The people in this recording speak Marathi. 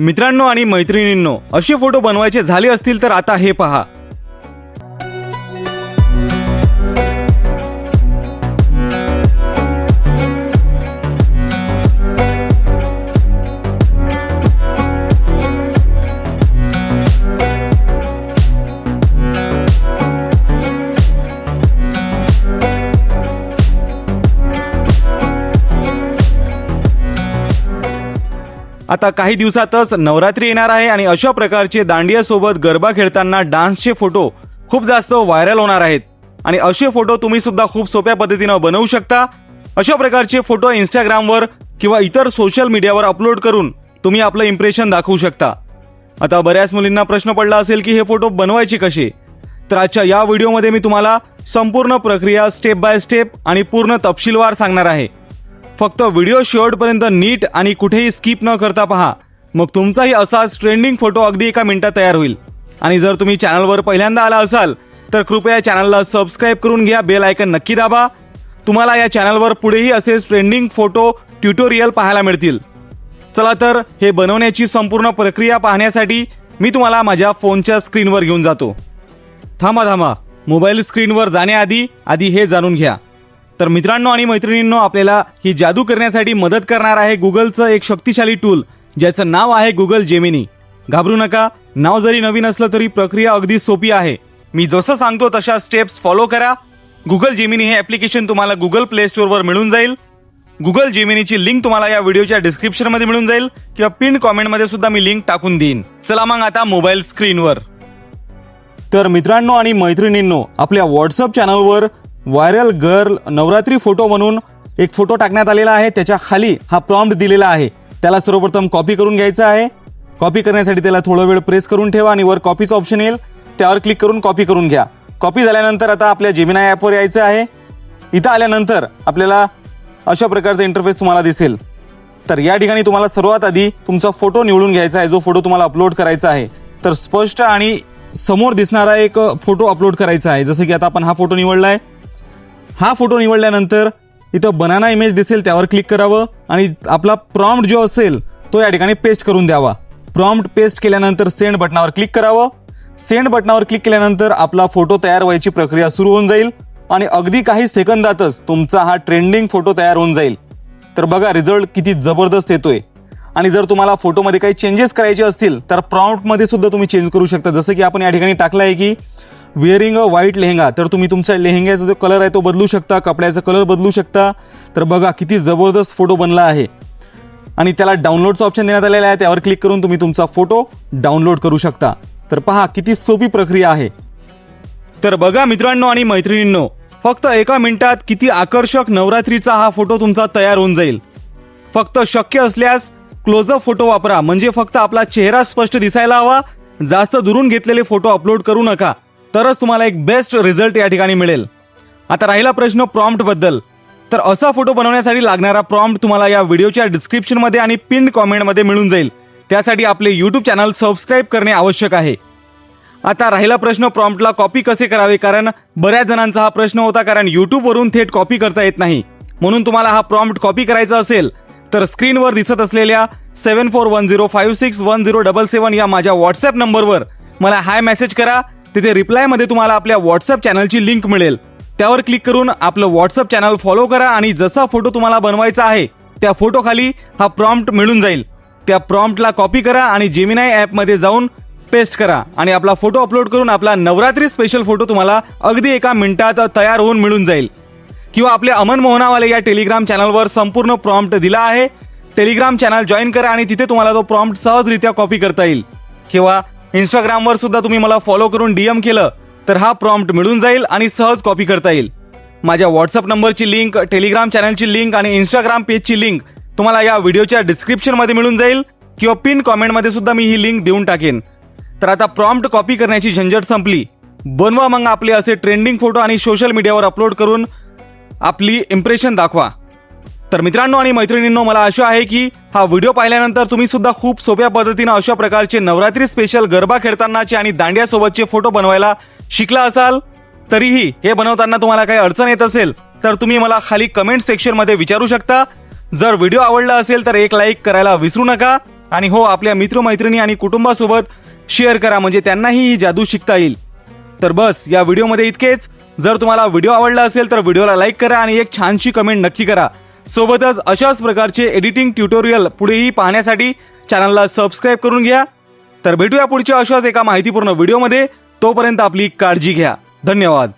मित्रांनो आणि मैत्रिणींनो असे फोटो बनवायचे झाले असतील तर आता हे पहा. आता काही दिवसातच नवरात्री येणार आहे आणि अशा प्रकारचे दांडियासोबत गरबा खेळताना डान्सचे फोटो खूप जास्त व्हायरल होणार आहेत. आणि असे फोटो तुम्ही सुद्धा खूप सोप्या पद्धतीनं बनवू शकता. अशा प्रकारचे फोटो इंस्टाग्रामवर किंवा इतर सोशल मीडियावर अपलोड करून तुम्ही आपलं इम्प्रेशन दाखवू शकता. आता बऱ्याच मुलींना प्रश्न पडला असेल की हे फोटो बनवायचे कसे? तर आजच्या या व्हिडिओमध्ये मी तुम्हाला संपूर्ण प्रक्रिया स्टेप बाय स्टेप आणि पूर्ण तपशीलवार सांगणार आहे. फक्त व्हिडिओ शेवटपर्यंत नीट आणि कुठेही स्किप न करता पहा. मग तुमचाही असाच ट्रेंडिंग फोटो अगदी एका मिनिटात तयार होईल. आणि जर तुम्ही चॅनलवर पहिल्यांदा आला असाल तर कृपया चॅनलला सबस्क्राईब करून घ्या बेल आयकन नक्की दाबा. तुम्हाला या चॅनलवर पुढेही असेच ट्रेंडिंग फोटो ट्युटोरियल पाहायला मिळतील. चला तर हे बनवण्याची संपूर्ण प्रक्रिया पाहण्यासाठी मी तुम्हाला माझ्या फोनच्या स्क्रीनवर घेऊन जातो. थांबा थांबा. मोबाईल स्क्रीनवर जाण्याआधी आधी हे जाणून घ्या. तर मित्रांनो आणि मैत्रिणींनो आपल्याला ही जादू करण्यासाठी मदत करणार आहे गुगलचं एक शक्तिशाली टूल ज्याचं नाव आहे गुगल जेमिनी. घाबरू नका नाव जरी नवीन असलं तरी प्रक्रिया अगदी सोपी आहे. मी जसं सांगतो तशा स्टेप्स फॉलो करा. गुगल जेमिनी हे ऍप्लिकेशन तुम्हाला गुगल प्ले स्टोअरवर मिळून जाईल. गुगल जेमिनीची लिंक तुम्हाला या व्हिडिओच्या डिस्क्रिप्शनमध्ये मिळून जाईल किंवा पिन कॉमेंटमध्ये सुद्धा मी लिंक टाकून देईन. चला मग आता मोबाईल स्क्रीनवर तर मित्रांनो आणि मैत्रिणींनो आपल्या व्हॉट्सअप चॅनलवर व्हायरल गर्ल नवरात्री फोटो म्हणून एक फोटो टाकण्यात आलेला आहे. त्याच्याखाली हा प्रॉम्प्ट दिलेला आहे. त्याला सर्वप्रथम कॉपी करून घ्यायचा आहे. कॉपी करण्यासाठी त्याला थोडा वेळ प्रेस करून ठेवा आणि वर कॉपीचं ऑप्शन येईल. त्यावर क्लिक करून कॉपी करून घ्या. कॉपी झाल्यानंतर आता आपल्या जेमिना ॲपवर यायचं आहे. इथं आल्यानंतर आपल्याला अशा प्रकारचा इंटरफेस तुम्हाला दिसेल. तर या ठिकाणी तुम्हाला सर्वात आधी तुमचा फोटो निवडून घ्यायचा आहे. जो फोटो तुम्हाला अपलोड करायचा आहे. तर स्पष्ट आणि समोर दिसणारा एक फोटो अपलोड करायचा आहे. जसं की आता आपण हा फोटो निवडला आहे हा फोटो निवडल्यानंतर इथं बनाना इमेज दिसेल त्यावर क्लिक करावं आणि आपला प्रॉम्प्ट जो असेल तो या ठिकाणी पेस्ट करून द्यावा. प्रॉम्प्ट पेस्ट केल्यानंतर सेंड बटनावर क्लिक करावं. सेंड बटनावर क्लिक केल्यानंतर आपला फोटो तयार व्हायची प्रक्रिया सुरू होऊन जाईल आणि अगदी काही सेकंदातच तुमचा हा ट्रेंडिंग फोटो तयार होऊन जाईल. तर बघा रिझल्ट किती जबरदस्त येतोय. आणि जर तुम्हाला फोटोमध्ये काही चेंजेस करायचे असतील तर प्रॉम्प्टमध्ये सुद्धा तुम्ही चेंज करू शकता. जसं की आपण या ठिकाणी टाकलं आहे की विअरिंग अ व्हाईट लेहंगा तर तुम्ही तुमच्या लेहंग्याचा जो कलर आहे तो बदलू शकता कपड्याचा कलर बदलू शकता. तर बघा किती जबरदस्त फोटो बनला आहे. आणि त्याला डाउनलोडचं ऑप्शन देण्यात आलेलं आहे. त्यावर क्लिक करून तुम्ही तुमचा फोटो डाउनलोड करू शकता. तर पहा किती सोपी प्रक्रिया आहे. तर बघा मित्रांनो आणि मैत्रिणींनो फक्त एका मिनिटात किती आकर्षक नवरात्रीचा हा फोटो तुमचा तयार होऊन जाईल. फक्त शक्य असल्यास क्लोजअप फोटो वापरा. म्हणजे फक्त आपला चेहरा स्पष्ट दिसायला हवा. जास्त दुरून घेतलेले फोटो अपलोड करू नका. तरच तुम्हाला एक बेस्ट रिझल्ट या ठिकाणी मिळेल. आता राहिला प्रश्न प्रॉम्प्टबद्दल. तर असा फोटो बनवण्यासाठी लागणारा प्रॉम्प्ट तुम्हाला या व्हिडिओच्या डिस्क्रिप्शनमध्ये आणि पिन कॉमेंटमध्ये मिळून जाईल. त्यासाठी आपले युट्यूब चॅनल सबस्क्राईब करणे आवश्यक आहे. आता राहिला प्रश्न प्रॉम्प्टला कॉपी कसे करावे? कारण बऱ्याच जणांचा हा प्रश्न होता कारण युट्यूबवरून थेट कॉपी करता येत नाही. म्हणून तुम्हाला हा प्रॉम्प्ट कॉपी करायचा असेल तर स्क्रीनवर दिसत असलेल्या seven four one zero five six one zero double seven या माझ्या व्हॉट्सअप नंबरवर मला हाय मेसेज करा. तिथे रिप्लायमध्ये तुम्हाला आपल्या व्हॉट्सअप चॅनलची लिंक मिळेल. त्यावर क्लिक करून आपलं व्हॉट्सअप चॅनल फॉलो करा आणि जसा फोटो तुम्हाला बनवायचा आहे त्या फोटो खाली हा प्रॉम्प्ट मिळून जाईल. त्या प्रॉम्प्टला कॉपी करा आणि जेमिनाय ॲपमध्ये जाऊन पेस्ट करा आणि आपला फोटो अपलोड करून आपला नवरात्री स्पेशल फोटो तुम्हाला अगदी एका मिनिटात तयार होऊन मिळून जाईल. किंवा आपल्या अमन मोहनावाले या टेलिग्राम चॅनलवर संपूर्ण प्रॉम्प्ट दिला आहे. टेलिग्राम चॅनल जॉईन करा आणि तिथे तुम्हाला तो प्रॉम्प्ट सहजरित्या कॉपी करता येईल. किंवा इंस्टाग्रामवर सुद्धा तुम्ही मला फॉलो करून डीएम केलं तर हा प्रॉम्प्ट मिळून जाईल आणि सहज कॉपी करता येईल. माझ्या व्हॉट्सअप नंबरची लिंक टेलिग्राम चॅनलची लिंक आणि इंस्टाग्राम पेजची लिंक तुम्हाला या व्हिडिओच्या डिस्क्रिप्शनमध्ये मिळून जाईल किंवा पिन कॉमेंटमध्ये सुद्धा मी ही लिंक देऊन टाकेन. तर आता प्रॉम्प्ट कॉपी करण्याची झंझट संपली. बनवा मग आपले असे ट्रेंडिंग फोटो आणि सोशल मीडियावर अपलोड करून आपली इम्प्रेशन दाखवा. तर मित्रांनो आणि मैत्रिणींनो मला आशा आहे की हा व्हिडिओ पाहिल्यानंतर तुम्ही सुद्धा खूप सोप्या पद्धतीनं अशा प्रकारचे नवरात्री स्पेशल गरबा खेळतानाचे आणि दांडियासोबतचे फोटो बनवायला शिकला असाल तरीही हे बनवताना तुम्हाला काही अडचण येत असेल तर तुम्ही मला खाली कमेंट सेक्शनमध्ये विचारू शकता. जर व्हिडिओ आवडला असेल तर एक लाईक करायला विसरू नका आणि हो आपल्या मित्रमैत्रिणी आणि कुटुंबासोबत शेअर करा म्हणजे त्यांनाही ही जादू शिकता येईल. तर बस या व्हिडिओमध्ये इतकेच. जर तुम्हाला व्हिडिओ आवडला असेल तर व्हिडिओला लाईक करा आणि एक छानशी कमेंट नक्की करा. सोबतच अशाच प्रकारचे एडिटिंग ट्युटोरियल पुढेही पाहण्यासाठी चॅनलला सबस्क्राईब करून घ्या. तर भेटूया पुढच्या अशाच एका माहितीपूर्ण व्हिडिओमध्ये तोपर्यंत आपली काळजी घ्या. धन्यवाद.